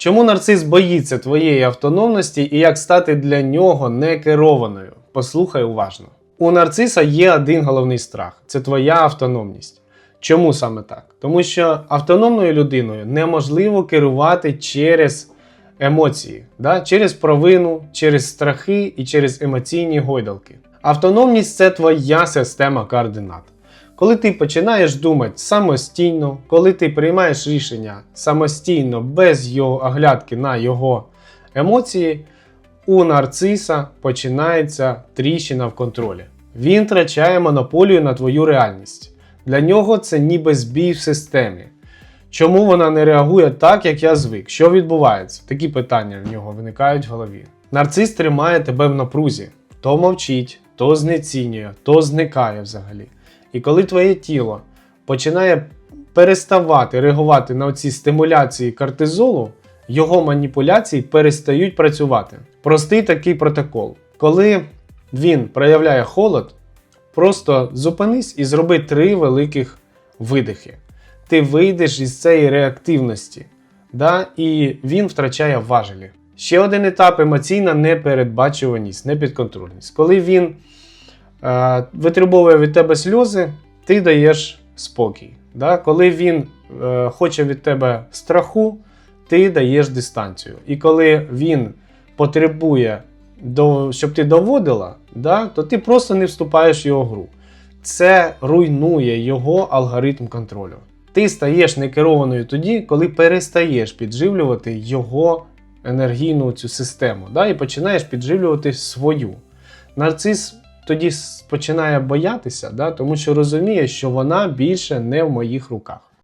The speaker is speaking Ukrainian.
Чому нарцис боїться твоєї автономності і як стати для нього некерованою? Послухай уважно. У нарциса є один головний страх це твоя автономність. Чому саме так? Тому що автономною людиною неможливо керувати через емоції, да? через провину, через страхи і через емоційні гойдалки. Автономність це твоя система координат. Коли ти починаєш думати самостійно, коли ти приймаєш рішення самостійно, без його оглядки на його емоції, у нарциса починається тріщина в контролі. Він втрачає монополію на твою реальність. Для нього це ніби збій в системі. Чому вона не реагує так, як я звик? Що відбувається? Такі питання в нього виникають в голові. Нарцис тримає тебе в напрузі, то мовчить, то знецінює, то зникає взагалі. І коли твоє тіло починає переставати реагувати на ці стимуляції кортизолу, його маніпуляції перестають працювати. Простий такий протокол. Коли він проявляє холод, просто зупинись і зроби три великих видихи. Ти вийдеш із цієї реактивності, да? і він втрачає важелі. Ще один етап емоційна непередбачуваність, непідконтрольність. Коли він витребовує від тебе сльози, ти даєш спокій. Да? Коли він е, хоче від тебе страху, ти даєш дистанцію. І коли він потребує, щоб ти доводила, да? то ти просто не вступаєш в його гру. Це руйнує його алгоритм контролю. Ти стаєш некерованою тоді, коли перестаєш підживлювати його енергійну цю систему, да? і починаєш підживлювати свою. Нарцис тоді починає боятися, да? тому що розуміє, що вона більше не в моїх руках.